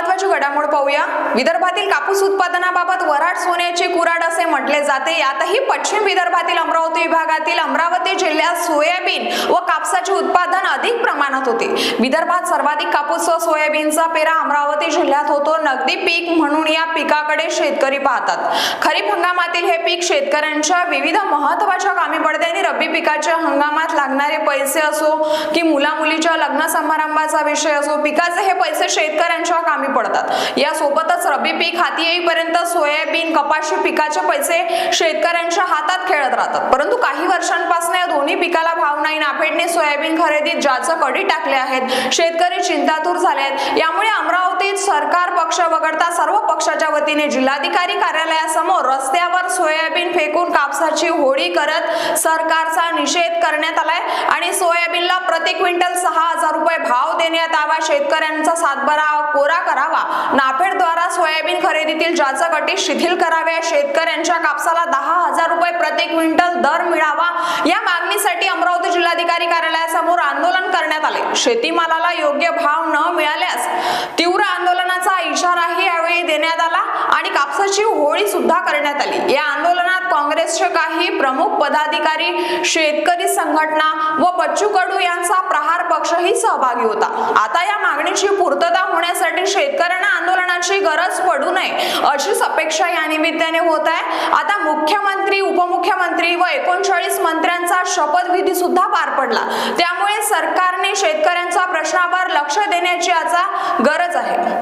महत्वाची घडामोड पाहूया. विदर्भातील कापूस उत्पादनाबाबत वराड सोन्याचे कुराड असे म्हटले जाते. यातही पश्चिम विदर्भातील अमरावती विभागातील अमरावती जिल्ह्यात सोयाबीन व कापसाचे उत्पादन अधिक प्रमाणात होते. विदर्भात सर्वाधिक कापूस व सोयाबीनचा पेरा अमरावती जिल्ह्यात होतो. नगदी पीक म्हणून या पिकाकडे शेतकरी पाहतात. खरीप हंगामातील हे पीक शेतकऱ्यांच्या विविध महत्त्वाच्या कामी पडते आणि रब्बी पिकाच्या हंगामात लागणारे पैसे असो की मुला मुलीच्या लग्न समारंभाचा विषय असो पिकाचे हे पैसे शेतकऱ्यांच्या कामी पडतात. यासोबतच रब्बी पीक हाती येईपर्यंत सोयाबीन कपाशी पिकाचे पैसे शेतकऱ्यांच्या हातात खेळत राहतात. परंतु काही वर्षांपासून या दोन्ही पिकाला भाव नाही नाफेडने सोयाबीन खरेदीत ज्याचं कडी टाकले आहेत. शेतकरी चिंतातूर झाले यामुळे अमरावतीत सरकार पक्ष वगळता सर्व पक्षाच्या वतीने जिल्हाधिकारी कार्यालयासमोर रस्त्यावर सोयाबीन फेकून कापसाची होळी करत सरकारचा निषेध करण्यात आलाय आणि सोयाबीनला प्रति क्विंटल सहा हजार रुपये भाव देण्यात यावा. शेतकऱ्यांचा सातबारा कोरा करावा. नाफेडद्वारा सोयाबीन खरेदीतील ज्याचं अटी शिथिल कराव्या शेतकऱ्यांच्या कापसाला दहा हजार रुपये प्रति क्विंटल दर मिळावा. या मागणीसाठी अमरावती जिल्हाधिकारी कार्यालयासमोर आंदोलन करण्यात आले. शेतीमालाला योग्य भाव न मिळाल्यास तीव्र आंदोलनाचा इशाराही यावेळी देण्यात आला आणि कापसाची होळी सुद्धा करण्यात आली. या आंदोलनात काँग्रेसचे काही प्रमुख पदाधिकारी शेतकरी संघटना व बच्चू कडू यांचा प्रहार पक्षही सहभागी होता. आता या मागणीची पूर्तता शेतकऱ्यांना आंदोलनाची गरज पडू नये अशीच अपेक्षा या निमित्ताने होत आहे. आता मुख्यमंत्री उपमुख्यमंत्री व एकोणचाळीस मंत्र्यांचा शपथविधी सुद्धा पार पडला. त्यामुळे सरकारने शेतकऱ्यांचा प्रश्नावर लक्ष देण्याची आता गरज आहे.